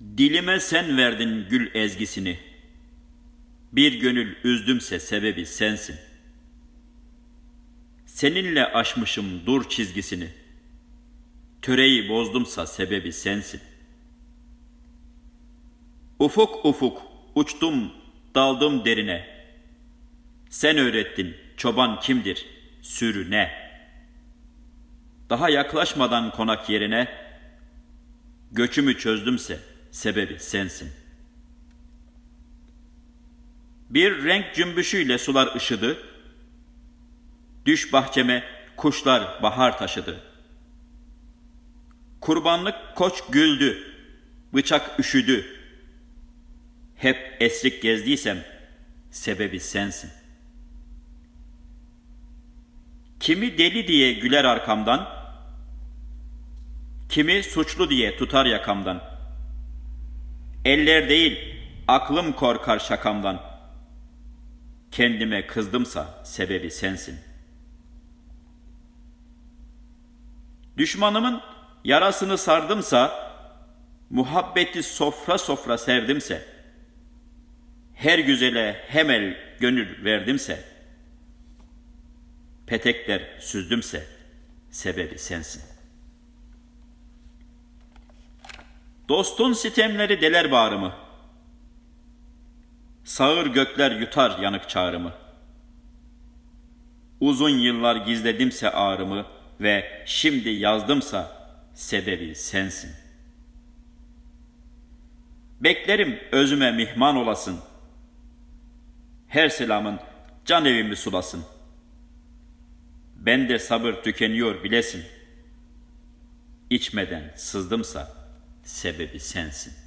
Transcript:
Dilime sen verdin gül ezgisini. Bir gönül üzdümse sebebi sensin. Seninle aşmışım dur çizgisini. Töreyi bozdumsa sebebi sensin. Ufuk ufuk uçtum daldım derine. Sen öğrettin çoban kimdir sürü ne? Daha yaklaşmadan konak yerine göçümü çözdümse sebebi sensin. Bir renk cümbüşüyle sular ışıdı. Düş bahçeme kuşlar bahar taşıdı. Kurbanlık koç güldü, bıçak üşüdü. Hep esrik gezdiysem sebebi sensin. Kimi deli diye güler arkamdan, kimi suçlu diye tutar yakamdan. Eller değil, aklım korkar şakamdan. Kendime kızdımsa sebebi sensin. Düşmanımın yarasını sardımsa, muhabbeti sofra sofra sevdimse, her güzele hemel gönül verdimse, petekler süzdümse, sebebi sensin. Dostun sitemleri deler bağrımı, sağır gökler yutar yanık çağrımı. Uzun yıllar gizledimse ağrımı ve şimdi yazdımsa sebebi sensin. Beklerim özüme mihman olasın. Her selamın can evimi sulasın. Ben de sabır tükeniyor bilesin. İçmeden sızdımsa sebebi sensin.''